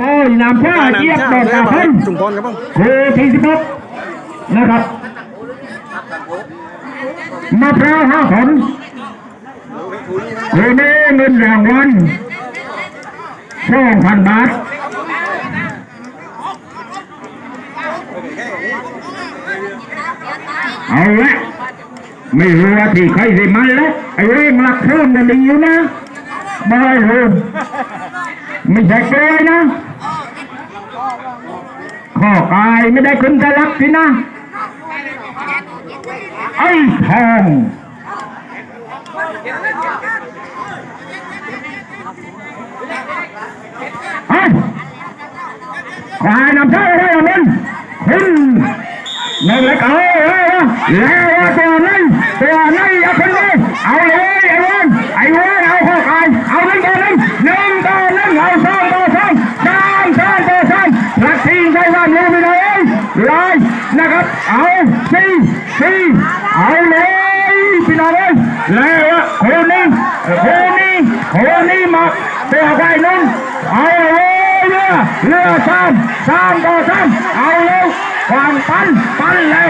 โอ้ยนำชาเจี๊ยบดอกตาพันจุ่มพรครับผมคือที่สิบหกนะครับมะพร้าวห้าผลคือนี้เงินรางวัลสองพันบาทเอาละไม่รู้ว่าที่ใครสิมันแล้วไอ้เรื่องหลักเพิ่มกันดีอยู่นะบอยรู้ไม่ใช่เกยนะ ข้อกาย ไม่ได้คุณจะรักสินะ ไอ้ทองฮะขายน้ำชาได้หรือมันคุณนั่นแหละเอาเอาแล้วว่าตัวนั้นตัวนั้นอย่าคนนี้เอาเลยไอ้วันไอ้วันเอาข้อกายเอาหนึ่งต่อหนึ่งหนึ่งต่อหนึ่งเอาสองต่อสองสามสามต่อสามหลักทีมใช้ว่ารู้ไม่ได้ เอาสี่สี่เอาเลยพี่น้องเลยแล้วคนนี้คนนี้คนนี้มาตัวใครนุ่นเอาเลยเรือเรือสามสามต่อสามเอาเลยความปั้นปั้นเลย